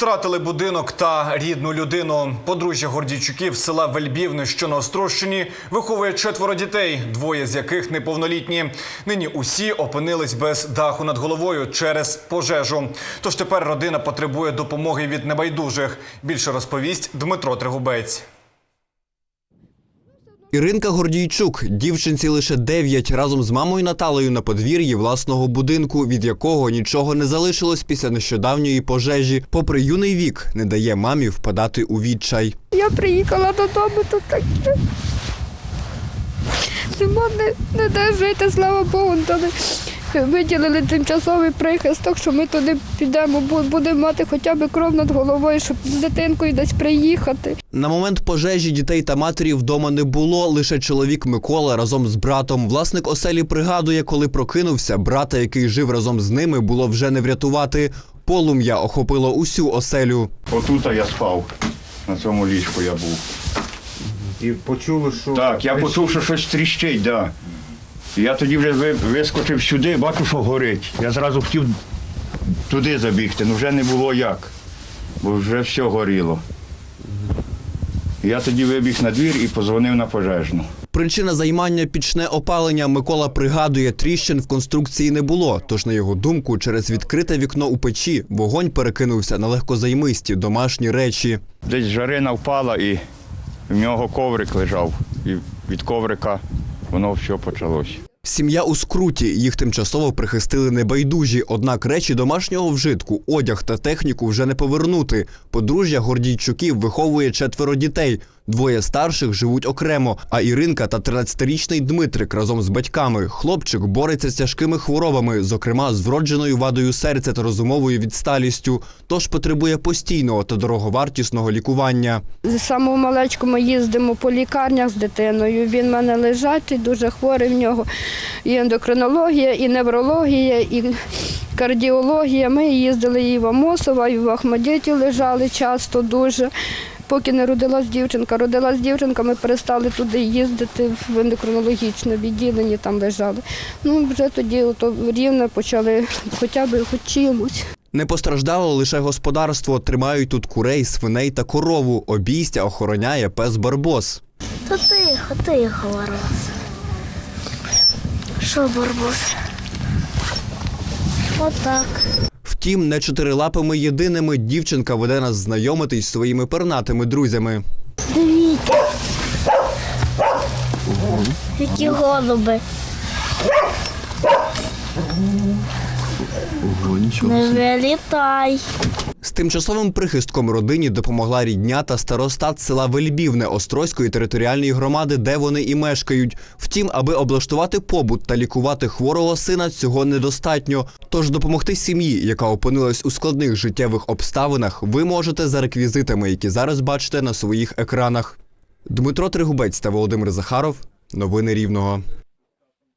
Втратили будинок та рідну людину. Подружжя Гордійчуків села Вельбівне, що на Острощині, виховує четверо дітей, двоє з яких неповнолітні. Нині усі опинились без даху над головою через пожежу. Тож тепер родина потребує допомоги від небайдужих. Більше розповість Дмитро Тригубець. Іринка Гордійчук, дівчинці лише 9, разом з мамою Наталею на подвір'ї власного будинку, від якого нічого не залишилось після нещодавньої пожежі. Попри юний вік, не дає мамі впадати у відчай. Я приїхала додому, тут таке. Зима не, не де жити, слава Богу, дали. Виділили тимчасовий прихисток, що ми туди підемо, бу- будемо мати хоча б кров над головою, щоб з дитинкою десь приїхати. На момент пожежі дітей та матері вдома не було. Лише чоловік Микола разом з братом. Власник оселі пригадує, коли прокинувся, брата, який жив разом з ними, було вже не врятувати. Полум'я охопило усю оселю. Отут я спав. На цьому ліжку я був. І почули, що Так, я почув, що щось тріщить, да. Я тоді вже вискочив сюди, бачу, що горить. Я зразу хотів туди забігти, але вже не було як, бо вже все горіло. Я тоді вибіг на двір і позвонив на пожежну. Причина займання пічне опалення Микола пригадує, тріщин в конструкції не було. Тож, на його думку, через відкрите вікно у печі вогонь перекинувся на легкозаймисті домашні речі. Десь жарина впала і в нього коврик лежав. І від коврика воно все почалося. Сім'я у скруті. Їх тимчасово прихистили небайдужі. Однак речі домашнього вжитку, одяг та техніку вже не повернути. Подружжя Гордійчуків виховує четверо дітей. Двоє старших живуть окремо. А Іринка та 13-річний Дмитрик разом з батьками. Хлопчик бореться з тяжкими хворобами, зокрема з вродженою вадою серця та розумовою відсталістю. Тож потребує постійного та дороговартісного лікування. З самого малечку ми їздимо по лікарнях з дитиною. Він в мене лежачий, дуже хворий в нього. І ендокринологія, і неврологія, і кардіологія. Ми їздили і в Амосова, і в Ахмадіті лежали часто дуже. Поки не родилась дівчинка. Родилась дівчинка, ми перестали туди їздити в ендокринологічне відділення, там лежали. Ну, вже тоді ото рівно почали хоча б хоч чимось. Не постраждало лише господарство. Тримають тут курей, свиней та корову. Обійстя охороняє пес Барбос. Та тихо, тихо, Варвас. Що, Барбос? Отак. Втім, не чотирилапими єдиними дівчинка веде нас знайомитись зі своїми пернатими друзями. Дивіться. Які голуби. Не вилітай. З тимчасовим прихистком родині допомогла рідня та старостат села Вельбівне Острозької територіальної громади, де вони і мешкають. Втім, аби облаштувати побут та лікувати хворого сина, цього недостатньо. Тож допомогти сім'ї, яка опинилась у складних життєвих обставинах, ви можете за реквізитами, які зараз бачите на своїх екранах. Дмитро Тригубець та Володимир Захаров. Новини Рівного.